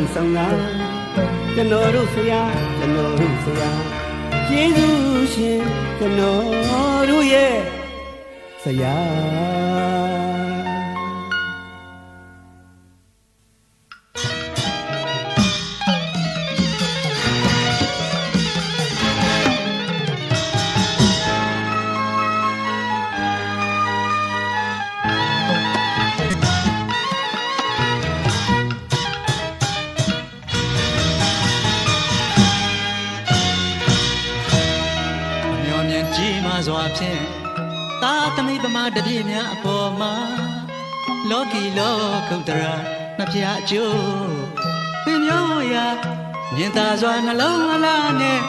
န်ဆောင်တာကျွန်တော်တို့ဆရာကျွန်တော်တို့ဆရာယေရှုရှင်ကျွန်တော်တို့ရဲ့ဆရာ မိပမာတပြည့်များအပေါ်မှာလောကီလောကုတ္တရာမဖျားအကျိုးပင်မျိုးရာမြင်သာစွာနှလုံးအလားနဲ့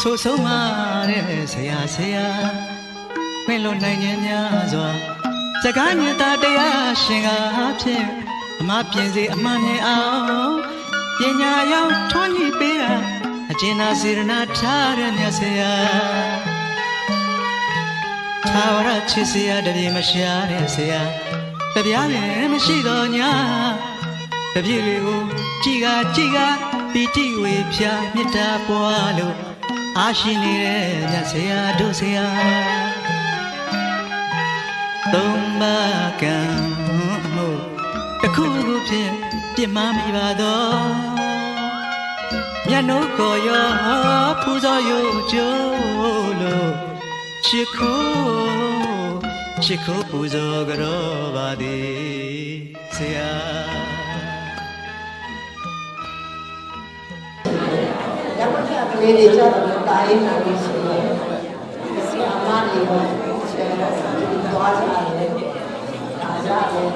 ဆိုဆုံးမတဲ့ဆရာဆရာမင်းလိုနိုင်ခြင်းများစွာစကားညတာတရားရှင်ကားဖြင့်အမပြင်စေအမှန်မြင်အောင်ပညာရောက်ထွန်းညှိပေးတာအကျဉ်းသာစေရနာထားတဲ့မြတ်ဆရာ သာဝရချစ်စရာတပြေမရှာတဲ့ဆရာတပြားလည်းမရှိတော့ညာတပြေလေးကိုကြည်ကကြည်ကပီတိဝေဖြာမေတ္တာပွားလို့အားရှိနေတဲ့မြတ်ဆရာတို့ဆရာသုံးပါးကံမှုတစ်ခုခုဖြင့်ပြစ်မှားမိပါတော့မြတ်နိုးကိုရောပူဇော်ရုပ်ကျိုးလို့ ချစ်ခိုးချစ်ခိုးပူဇော်ကြတော်ပါသည်ဆရာရမခကလေးတွေကြတော့တာရေးနေပြီဆိုရင်ဆရာမတွေရောဆရာတော်တွေသွားကြတယ်ဒါကြတယ်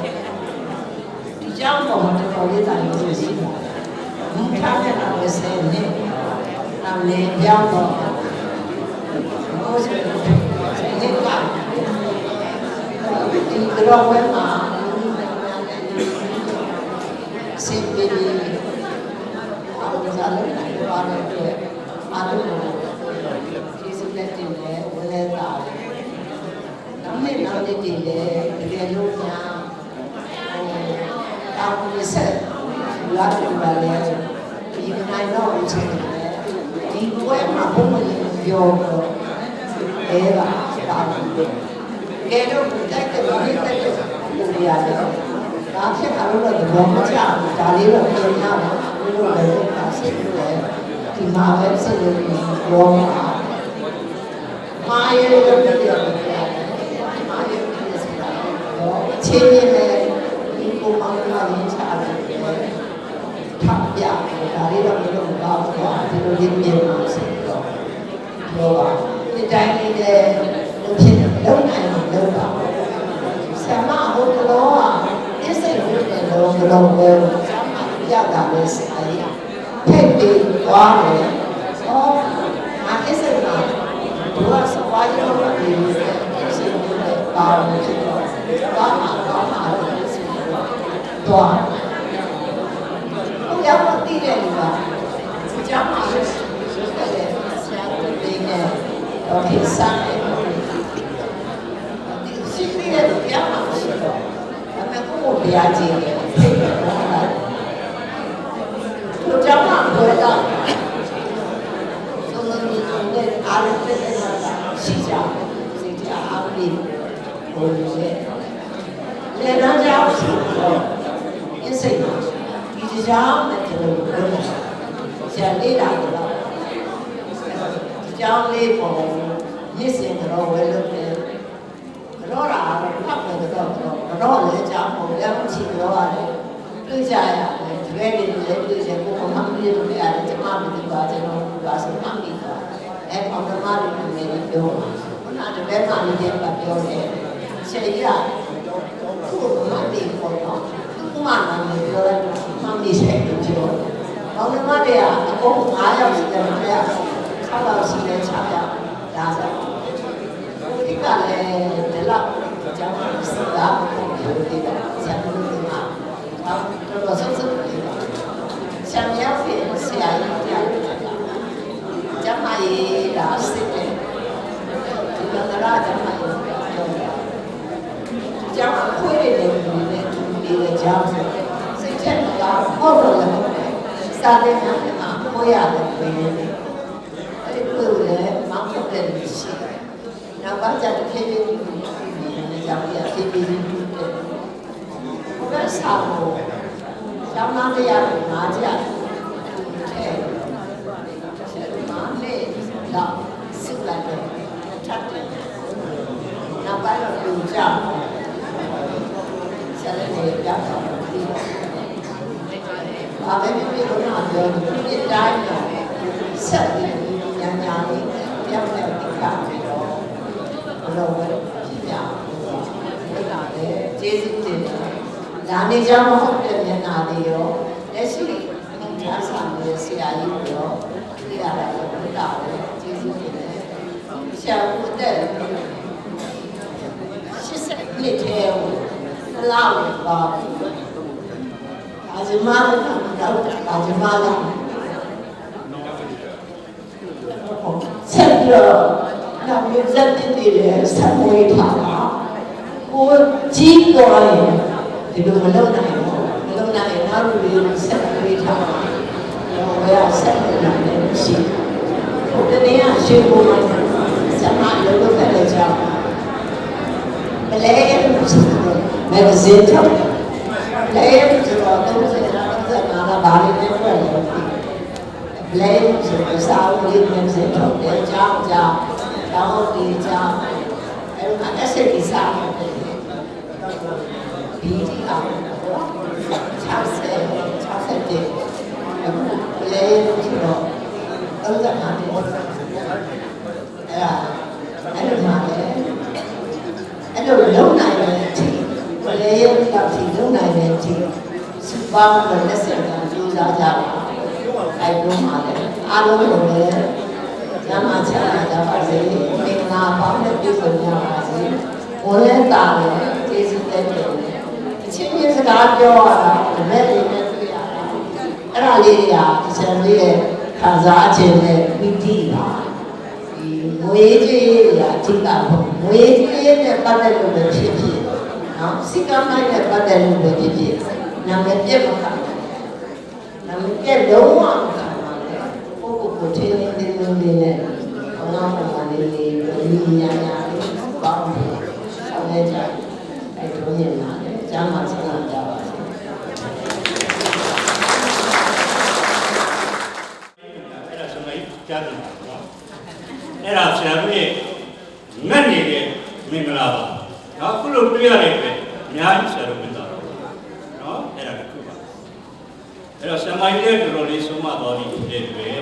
ဒီကြောင့်တော့တော်တော်လေးတာရေးရှိတာဘုရားကလည်းဆယ်နှစ်နောက်လေပြောင်းတော့ဘုရား ဒီကဒီကတော့ဝဲမှာစင်ပြီးအားလုံးစားလို့နိုင်ပါတဲ့အတွက်အားလုံးကိုကျေးဇူးလက်တင်နဲ့ဝလဲတာတယ်။နောက်နေ့နောက်နေ့တည်းလည်းတကယ်လို့များဟိုတောင်းရဆက်လာတယ်ပါလေဒီနိုင်တော့ဦးချင်းတယ်ဒီဘွဲမှာဘုံမလေးပြောတော့အဲပါ တာတယ်ကဲတော့တိုက်တဲ့ဒီတိုက်တဲ့လူတွေရတယ်ဒါဖြစ်တာလို့တော့ဘောမချဘူးဒါလေးတော့ပြင်ရမယ်ဘယ်လိုလဲဒါစစ်လို့လဲဒီမှာပဲစစ်လို့ပြောမှာမာယေရုပ်တရားမာယေရုပ်တရားဆိုတာတော့ချင်းရတဲ့ဒီကိုမောင်လာရင်းချတယ်ထပ်ပြဒါလေးတော့မလုပ်ဘူးတော့ဒီလိုလေးပြင်မှာစစ်တော့ပြောပါဒီတိုင်းလေးတဲ့လူဖြစ်လုံးနိုင်လို့လုပ်ပါဆရာမဟိုကလောကအစ်စိတ်လို့တဲ့ လုံးလုံးပဲဆရာမရောက်တာပဲဆရာကြီးဖိတ်ပြီးသွားတယ်။အော်ငါအစ်စိတ်မှာသူကစပွားရောပြီးအစ်စိတ်ကိုလည်းပါဝင်ဖြစ်တော့သွားမှာသွားမှာလို့အစ်စိတ်ကသွား။ဟိုရောက်တော့တည်တယ်လူကကျောင်းမှာလည်းဆရာတို့တင်းနေတော့ဒီစားတယ်ရှိသေးတယ်ပြောင်းမှာရှိတော့အမေကိုတရားကြည့်တယ်ဖိတ်တယ်ဟုတ်လားသူကြောင့်မှဘယ်တော့သုံးလုံးကြီးနဲ့ အားလုံးတက်နေတာရှိကြစိတ်ကြအားပြီးဟိုလိုလေလေတော့ကြောက်ရှိတော့အစ်စိတ်ဒီကြောင်နဲ့ကျွန်တော်ပြောတာဆရာလေးလာတော့ဒီကြောင်လေးပေါ်ရစ်စင်တော့ဝယ်လို့တယ်တော့တာတော့ဖတ်တယ်တော့တော့လည်းကြောင်းပေါ်လည်းချီပြောရတယ်တွေ့ကြရတယ်တကယ်လည်းလည်းတွေ့ကြကိုမမလေးတို့လည်းရတယ်ကျမမသိပါကျွန်တော်ကဆိုမှမိတာ အဲပေါ်ကမားတွေလည်းပြောခုနတပည့်မလေးတွေကပြောတယ်ဆရာကြီးကခုမသိပေါ်တော့ခုမှလည်းပြောတယ်မမလေးဆက်ပြောပေါ်ကမားတွေကအကုန်9ယောက်ရှိတယ်မရ6ယောက်ရှိတယ်6ယောက်ဒါဆိုဒီကလည်းဒီလောက်ကျောင်းမှာစတာပြောနေတာဆရာတို့ကတော့တော့ဆက်ဆက်နေပါဆရာများဖြစ်ဆရာကြီးကြားတယ်ကျမကြီး ဒါစစ်တယ်ဒီကရာကျမကြီးပြောတယ်ကျောင်းခွေးတွေလည်းဒီနဲ့သူဒီလည်းကျောင်းစိတ်ချက်ကတော့ဟုတ်တော့လည်းစာတဲ့နားမှာကိုရတယ်ဘယ်နဲ့အဲ့ဒီလိုလေမောင်ဖြစ်တဲ့လူရှိတယ်နောက်ပါကြတဲ့ခေတ်ကြီးကိုလည်းကြောက်ရခေတ်ကြီးကိုတဲ့ဘယ်စာလို့ကျောင်းသားတရားကိုငါကြတယ်ထဲဆက်မှာလေ တော့စစ်လိုက်တယ်ထပ်တယ်နောက်ပိုင်းတော့လူကြောက်ဆက်နေကြတော့ဒီဘာပဲဖြစ်ဖြစ်လို့တော့ပြောဒီတိုင်းတော့ဆက်ပြီးညာညာလေးပြောင်းတဲ့ဒီကပြီးတော့ဘလို့ပဲဖြစ်ကြဟုတ်လားလေကျေးဇူးတင်တယ်ဒါနေကြောင်းမဟုတ်တဲ့မျက်နှာလေးရောလက်ရှိထားဆောင် တဲ့ဆရာကြီးကိုရောဒီရတာကိုဘုရားပဲကျေးဇူးတင်တယ်ဆရာဦးတဲ့80နှစ်ထဲကိုလောက်ပါအာဇမလာကတော့အာဇမလာဆက်ပြီးတော့နောက်မျိုးဇက်တင်တွေလည်းဆက်ဝေးထားတာကိုကြီးသွားရင်ဒီလိုမလုပ်နိုင်ဘူးမလုပ်နိုင်ရင်နောက်လူတွေဆက်ဝေးထားတာတော့ဘယ်ဆက်လုပ်နိုင်လဲရှိဟိုတ နေ့ကရှင်းဖို့ဆက်မလုပ်လို့ခဲ့တဲ့ကြောင့်မလဲရလို့ရှိတယ်မဂ္ဂဇင်းထုတ်တယ်လဲရလို့ဆိုတော့30ရာ30နာဘာလေးနဲ့တွေ့တယ်ဘလဲဆိုတော့စာအုပ်လေးနဲ့စထုတ်တယ်ကြောင်းကြောင်းကြောင်းဒီကြောင်းအဲ့ဒါအဆက်ဒီစာအုပ်တယ်ဒီဒီအောင်60 60တဲ့အခုလဲဆိုတော့30နာတယ်အဲ့ဒါအဲ့လိုမှလည်းအဲ့လိုလုံနိုင်တဲ့အချိန်ဘလဲရတော့ဒီလုံနိုင်တဲ့အချိန် စပါးလို့လက်ဆက်တာကြိုးစားကြပါအဲ့လိုမှလည်းအားလုံးကိုလည်းညမှာချမ်းသာကြပါစေမင်္ဂလာပေါင်းနဲ့ပြည့်စုံကြပါစေဝန်လဲတာလည်းကျေးဇူးတင်တယ်အချင်းချင်းစကားပြောရတာဒီမဲ့တွေနဲ့တွေ့ရတာအဲ့ဒါလေးတွေကဒီဆန်လေးရဲ့ခံစားခြင်းနဲ့ပြီးတည်ပါဒီငွေကြေးတွေအထူးတာပေါ့ငွေကြေးနဲ့ပတ်သက်လို့ပဲဖြစ်ဖြစ်နော်စိတ်ကမ်းမိုက်နဲ့ပတ်သက်လို့ပဲဖြစ်ဖြစ် နာမည်ပြတ်မခံဘူးနာမည်ပြတ်လုံးဝမခံပါဘူးကိုကိုကိုထင်းထင်းလေးလေးနဲ့ဘောင်းဘောင်းလေးလေးဒီညာညာလေးပေါင်းပြီးဆောင်ရကြအဲ့တို့ညလာတယ်ကျမ်းမှာဆက်လာကြပါစေအဲ့ဒါဆိုလိုက်ကြားတယ်နော်အဲ့ဒါဆရာတို့ရဲ့ငတ်နေတဲ့မင်္ဂလာပါနော်ခုလိုတွေ့ရတဲ့အတွက်အများကြီးဆရာတို့ဝင်တာနော်အဲ့ဒါတစ်ခုပါ အဲ့တော့ဆရာမကြီးလည်းတော်တော်လေးဆုံးမသွားပြီဖြစ်တဲ့အတွက်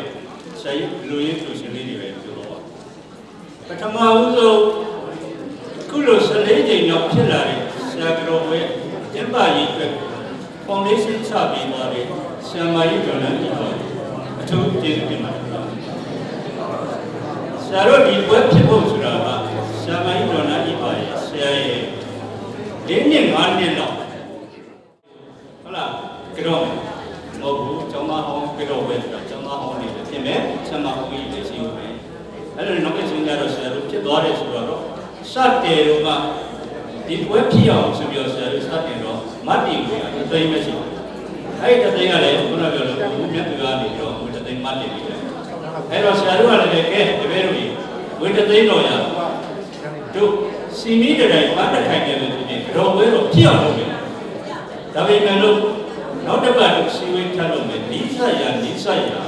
ဆရာကြီးလူရင်းသူရှင်လေးတွေပဲပြောတော့ပါပထမဦးဆုံးခုလိုစလေးချိန်တော့ဖြစ်လာတဲ့ဆရာတော်ဘွဲကျင်းပါရေးအတွက်ဖောင်ဒေးရှင်းချပေးသွားတဲ့ဆရာမကြီးတော်လည်းဒီတော့အထူးကျေးဇူးတင်ပါတယ်ဆရာတို့ဒီဘွဲဖြစ်ဖို့ဆိုတာကဆရာမကြီးတော်လည်းဒီပါရဲ့ဆရာရဲ့၄နှစ်၅နှစ်လောက်ဟုတ်လားကြောမဟုတ်ဘူးကျောင်းသားဟောင်းကြောပဲဆိုတာကျောင်းသားဟောင်းနေပဲဖြစ်မယ် ဆရာမဟောင်းကြီးလည်းရှိဦးမယ်အဲ့လိုနောက်တစ်ချိန်ကျတော့ဆရာတို့ဖြစ်သွားတယ်ဆိုတော့စတယ်တော့ကဒီဘွဲဖြစ်အောင်ဆိုပြီးတော့ဆရာတို့စတယ်တော့မတ်တီကိုအသိမ်းမရှိဘူးအဲ့ဒီတသိန်းကလည်းခုနကပြောလို့ဘုမြတ်သူကနေတော့ဘုတသိန်းမတ်တီပြီအဲ့တော့ဆရာတို့ကလည်းကဲတပည့်တို့ကြီးဝေတသိန်းတော်ရတို့စီမီတတိုင်းပတ်တက်ခိုင်တယ်လို့ဒီတော့ဘွဲတော့ဖြစ်အောင်လုပ်မယ်ဒါပေမဲ့လို့နောက်တစ်ပတ်စီဝေးထပ်လို့မယ်နိစ္စရာနိစ္စရာ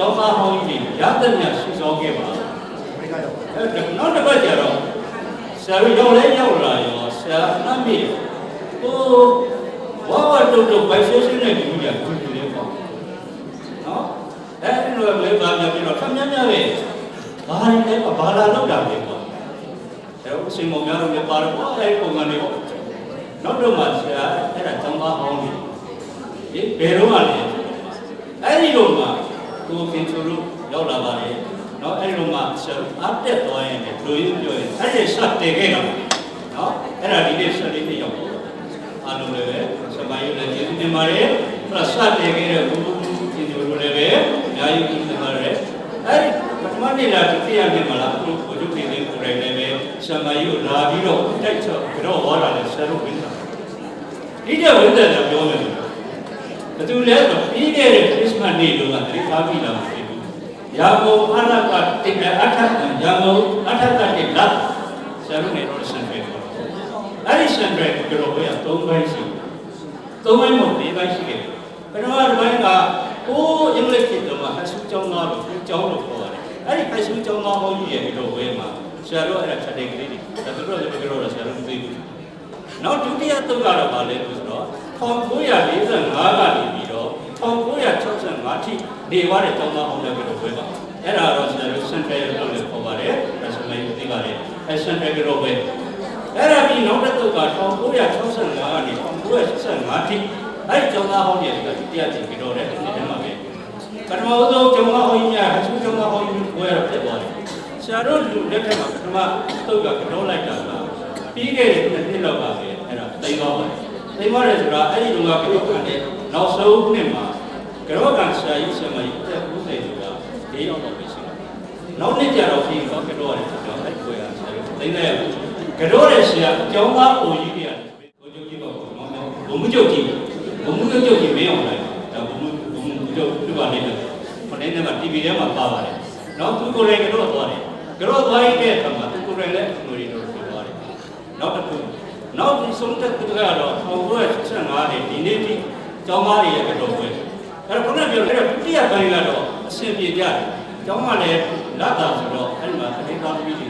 ကျောင်းသားဟောင်းကြီးရတတ်မြတ်စုဆောင်ခဲ့ပါအဲ့နောက်တစ်ပတ်ကျတော့ဆရာတို့ရောက်လဲရောက်လာရောဆရာအမ်းမြေဟိုဝါဝတုတ်တုတ်ဘိုက်ဆိုးစင်းတဲ့လူကြီးကဘူးလူလေးပေါ့နော်အဲ့ဒီလိုလေပါမြပြီးတော့ခမများများပဲဘာရင်လဲဘာလာလောက်တာလဲပေါ့အဲ့တော့စင်မောင်များတို့လည်းပါတော့အဲ့ဒီပုံစံလေးပေါ့နောက်တော့မှဆရာအဲ့ဒါကျောင်းသားဟောင်းကြီးဒီဘယ်တော့မှလဲအဲ့ဒီလိုမှ ကိုကင်ချိုလို့ရောက်လာပါတယ်နော်အဲ့ဒီလိုမှဆရာအတက်သွားရင်လည်းလူရင်းပြောရင်အဲ့ဒီဆက်တည်ခဲ့တာနော်အဲ့ဒါဒီနေ့ဆက်လေးနှစ်ရောက်ပါအားလုံးလည်းပဲစမိုင်းလည်းကျေးဇူးတင်ပါတယ်ပြတ်ဆက်တည်ခဲ့တဲ့ဘုရားရှင်တို့လည်းပဲအများကြီးကျေးဇူးတင်ပါတယ်အဲ့ဒီပထမနေ့လာတိရမြင်မလားဘုရားကျုပ်ပြည်လေးကိုယ်တိုင်လည်းပဲစမိုင်းကိုလာပြီးတော့တိုက်ချော့ကြောဟောတာလည်းဆရာတို့ဝင်တာဒီကျဝင်တဲ့ပြောမယ် ဘသူလဲဆိုပြီးခဲ့တဲ့ Christmas နေ့တုန်းကတတိထားပြီးလာမှာဖြစ်ဘူးရာဂုံအရကတိအထက်ရာဂုံအထက်ကတိလတ်ဆရာတို့နေတော့ဆန်တယ်အဲ့ဒီဆန်တယ်ကတော့ဘယ်၃ဘိုင်းရှိ၃ဘိုင်းမဟုတ်၄ဘိုင်းရှိခဲ့ပထမတစ်ဘိုင်းကဟိုးအင်္ဂလိပ်ဖြစ်တော့ဟတ်ဆူကျောင်းသားလို့ကျောင်းလို့ခေါ်ရတယ်အဲ့ဒီဟတ်ဆူကျောင်းသားဟောင်းကြီးရဲ့ကတော့ဘယ်မှာဆရာတို့အဲ့ဒါချက်တဲ့ကလေးတွေဒါတို့လည်းပြောတော့ဆရာတို့မသိဘူးနောက်ဒုတိယသုတ်ကတော့ဗာလဲလို့ဆိုတော့ 1945ကနေပြီးတော့1965ထိနေသွားတဲ့ကျောင်းသားဟောင်းတွေကတော့ဘယ်ပါအဲ့ဒါတော့ဆရာတို့ central လို့လည်းခေါ်ပါတယ်ဒါဆိုလည်းသိပါတယ်အဲ central ကတော့ပဲအဲ့ဒါပြီးနောက်တစ်သုတ်က1965ကနေ1985ထိအဲ့ဒီကျောင်းသားဟောင်းတွေကတရားကြည့်ကြတော့တဲ့ဒီထဲမှာပဲပထမဆုံးကျောင်းသားဟောင်းကြီးများအထူးကျောင်းသားဟောင်းကြီးကိုရတော့ဖြစ်သွားတယ်ဆရာတို့လူလက်ထက်မှာပထမသုတ်ကကတော့လိုက်တာကပြီးခဲ့တဲ့နှစ်နှစ်လောက်ကပဲအဲ့ဒါသိသွားပါတယ် သိသွားတယ်ဆိုတာအဲ့ဒီလူကပြောတဲ့နောက်ဆုံးနှစ်မှာကတော့ကဆရာကြီးဆရာမကြီးတက်ဦးစိန်ဆိုတာ၄ရောက်တော့ပဲရှိတယ်နောက်နှစ်ကျတော့ပြီးတော့ကတော့ရတယ်ဆိုတော့အဲ့ဒီကိုရဆရာတို့သိနေရဘူးကတော့တဲ့ဆရာအကျောင်းသားအိုကြီးတွေကကိုကျုပ်ကြီးပေါ့နော်ဘုံမှုကျုပ်ကြီးဘုံမှုကျုပ်ကြီးမင်းအောင်လိုက်ဒါဘုံမှုဘုံမှုကျုပ်ပြပါလိမ့်မယ်ခொနဲ့နဲ့မှာ TV ထဲမှာပါပါတယ်နော်သူကိုယ်တိုင်ကတော့သွားတယ်ကတော့သွားရတဲ့အခါမှာသူကိုယ်တိုင်လည်းအမှုတွေတော့ပြောသွားတယ်နောက်တစ်ခု နောက်ဒီဆုံးသက်သူကတော့1985နဲ့ဒီနေ့ထိကျောင်းသားတွေရဲ့ကတော့ပဲအဲ့တော့ခုနပြောတဲ့ဒုတိယပိုင်းကတော့အဆင်ပြေကြတယ်ကျောင်းကလည်းလက်တာဆိုတော့အဲ့ဒီမှာတတိသားသမီးတွေ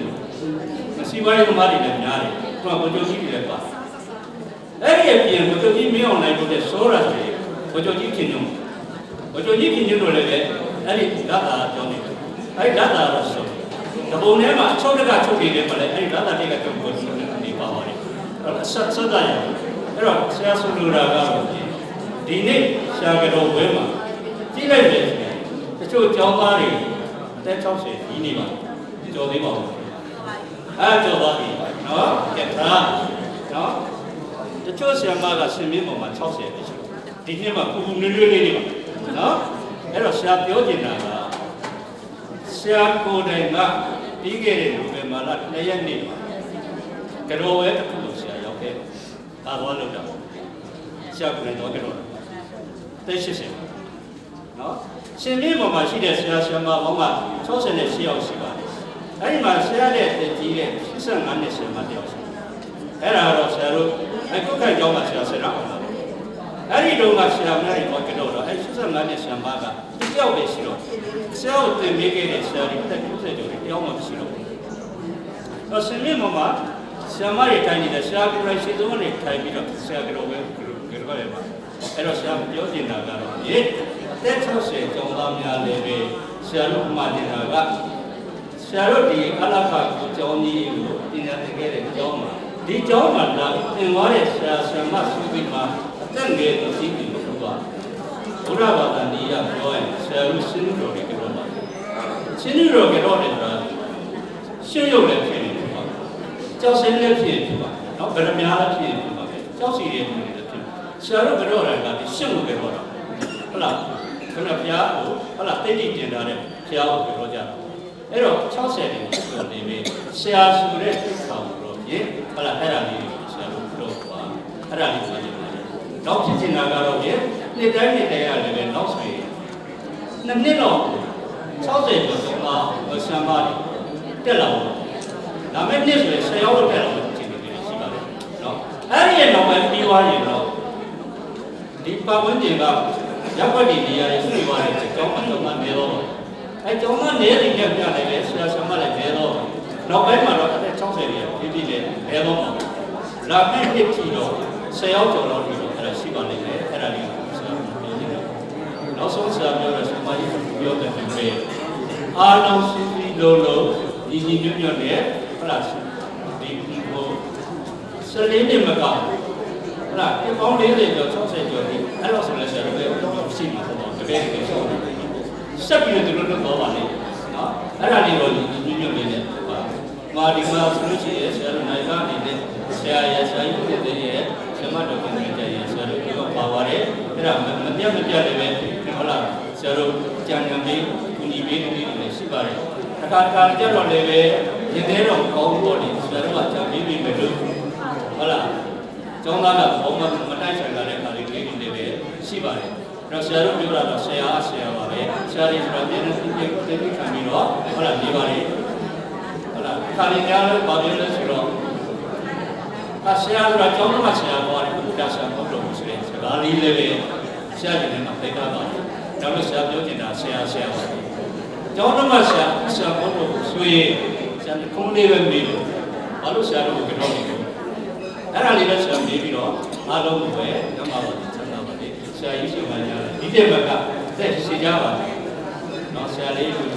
မစီပိုင်းသမားတွေလည်းများတယ်သူကဘုံကျိုးကြီးတွေလည်းပါအဲ့ဒီအပြင်ဘုံကျိုးကြီးမင်းအောင်နိုင်လို့တဲ့စောရဆိုရင်ဘုံကျိုးကြီးခင်ညုံဘုံကျိုးကြီးခင်ညုံတို့လည်းပဲအဲ့ဒီလက်တာကျောင်းနေတယ်အဲ့ဒီလက်တာတော့ဆိုတပုံထဲမှာချုပ်တကချုပ်နေတယ်မလဲအဲ့ဒီလက်တာတွေကချုပ်ကိုနေပါပါတယ်အဲ့တော့ ဆက်ဆက်တာရအဲ့တော့ဆရာဆိုလိုတာကတော့ဒီနေ့ဆရာကတော့ဝဲမှာကြည့်လိုက်တယ်တချို့ကျောင်းသားတွေအသက်60ကြီးနေပါကြော်သေးပါဘူးအဲကြော်သွားပြီနော်ကဲဒါနော်တချို့ဆရာမကဆင်မင်းပေါ်မှာ60ပဲရှိဒီနှစ်မှာပူပူနွေ့နွေ့လေးနေပါနော်အဲ့တော့ဆရာပြောချင်တာကဆရာကိုယ်တိုင်ကပြီးခဲ့တဲ့နိုဝင်ဘာလ2ရက်နေ့မှာကြော်ဝဲတစ်ခု ကိုဆရာရောက်ခဲ့ဒါတော့လောက်တာဆရာကိုယ်တိုင်တော့ကြော်တိတ်ရှိရှိနော်ရှင်လေးပေါ်မှာရှိတဲ့ဆရာဆရာမပေါင်းက68ယောက်ရှိပါတယ်အဲ့ဒီမှာဆရာတဲ့တကြီးတဲ့85နှစ်ဆရာမတယောက်ရှိတယ်အဲ့ဒါတော့ဆရာတို့အခုခိုင်ကျောင်းမှာဆရာဆရာအောင်လားအဲ့ဒီတော့ကဆရာမတွေတော့ကြောတော့အဲ့85နှစ်ဆရာမကတယောက်ပဲရှိတော့ဆရာကိုသင်ပေးခဲ့တဲ့ဆရာတွေတက်90ကျော်တွေတယောက်မှမရှိတော့ဘူးတော့ရှင်လေးပေါ်မှာ ဆရာမတွေထိုင်နေတဲ့ဆရာကိုယ်တိုင်ရှိသုံးနေထိုင်ပြီးတော့ဆရာကြောပဲကြောပဲပါအဲ့တော့ဆရာပြောနေတာကတော့ဒီတက်60ကျောင်းသားများလည်းပဲဆရာတို့မှာနေတာကဆရာတို့ဒီအလခကိုကျောင်းကြီးကိုပညာသင်ခဲ့တဲ့ကျောင်းမှာဒီကျောင်းမှာလာသင်သွားတဲ့ဆရာဆရာမစုပြီးမှအသက်ငယ်သူကြီးတွေလို့ပြောဘုရားဘာသာနေရပြောရင်ဆရာတို့ရှင်းတော်တွေကြောပါရှင်းတော်ကြောတယ်ဆိုတာရှင်းရုပ်လည်းဖြစ်နေတယ်ပါ ကြောက်စင်းလည်းဖြစ်နေပါနော်ဗရမ ्या လည်းဖြစ်နေပါပဲကြောက်စီရဲ့ဖြစ်နေတယ်ဖြစ်ဆရာတို့ကြောတယ်ကဒီရှင်းလို့ကြောတာဟုတ်လားခဏဘုရားကိုဟုတ်လားတိတ်တိတ်တင်ထားတဲ့ဘုရားကိုပြောကြတာအဲ့တော့60နေပြောနေပြီဆရာဆိုတဲ့သိက္ခာကိုတော့ဖြင့်ဟုတ်လားအဲ့ဒါလေးဆရာတို့ပြောပါအဲ့ဒါလေးပြောကြပါနောက်ဖြစ်ချင်တာကတော့ဖြင့်နှစ်တိုင်းနှစ်တိုင်းရတယ်ပဲနောက်ဆိုရင်နှစ်နှစ်တော့60ကျော်ကျော်မှာဆံပါးတက်လာတော့ ဒါမဲ့နှစ်ဆိုရင်10ရောက်တော့တက်လာလို့ချိန်နေတယ်ရှိပါတယ်နော်အဲ့ဒီရဲ့နောက်ပိုင်းပြီးသွားရင်တော့ဒီပတ်ဝန်းကျင်ကရပ်ွက်ဒီနေရာတွေဆွေးသွားတယ်ကျောင်းမှာတော့နေတော့အဲကျောင်းကနေနေကြပြတယ်လေဆရာဆရာမလည်းနေတော့နောက်ပိုင်းမှာတော့အသက်60ရဲ့ပြည်ပြည်လည်းနေတော့လာမဲ့နှစ်ထီတော့10ရောက်ကျော်တော့ဒီတော့အဲ့ဒါရှိပါလိမ့်မယ်အဲ့ဒါလေးကိုဆရာပြောနေတယ်နောက်ဆုံးဆရာပြောတဲ့ဆရာမကြီးပြောတဲ့ပြင်အားလုံးစီစီလုံးလုံးညီညီညွတ်ညွတ်နဲ့ ဟုတ်လားဒီဟိုစလင်းနေမကောင်းဟုတ်လားဒီပေါင်း40ကျော်60ကျော်ဒီအဲ့လိုဆိုလဲဆရာတို့တော့ရှိမှာပေါ့တကယ်တကယ်ဆိုဆက်ပြီးတော့တို့တော့ပါလေနော်အဲ့ဒါလေးတော့ညီညီညွတ်ညွတ်နဲ့ပါမာဒီမှာဆိုလို့ရှိရင်ဆရာတို့နိုင်ကအနေနဲ့ဆရာရဲ့ဆရာကြီးတွေတဲ့ရဲ့ဆရာမတော်ခင်တဲ့ရဲ့ဆရာတို့ကပါပါတယ်အဲ့ဒါမပြတ်မပြတ်လည်းပဲဟုတ်လားဆရာတို့ကြံကြံပြီးကူညီပေးနေတယ်ရှိပါတယ်အခါခါကြတော့လည်းပဲ ရင်ထဲတော့ကောင်းတော့တယ်ဆရာတို့ကကြံပေးပြီးမယ်လို့ဟုတ်လားကျောင်းသားကဘောမမတိုက်ဆိုင်လာတဲ့ခါလေးလေးတွေလည်းပဲရှိပါတယ်တော့ဆရာတို့ပြောတာတော့ဆရာအဆရာပါပဲဆရာကြီးဆိုတော့ပြန်နေသိသိသိသိခံပြီးတော့ဟုတ်လားနေပါလေဟုတ်လားခါလေးများလို့ဘာပြောလဲဆိုတော့အဆရာဆိုတာကျောင်းတော်မှာဆရာပေါ်တယ်ဘုရားဆရာမဟုတ်တော့ဘူးဆိုရင်စကားလေးလည်းပဲဆရာကြီးလည်းမသိတာပါဘူးဒါလို့ဆရာပြောနေတာဆရာဆရာပါကျောင်းတော်မှာဆရာဆရာမဟုတ်တော့ဘူးဆိုရင် ဆရာခုံးလေးပဲမေးလို့ဘာလို့ဆရာတို့ကိုကြောက်နေလဲအဲ့ဒါလေးပဲဆရာမေးပြီးတော့အားလုံးကိုပဲညမှာပါဆန္ဒပါလေဆရာကြီးရှိမှညာဒီတဲ့ဘက်ကသက်ရှိကြပါနော်ဆရာလေးတို့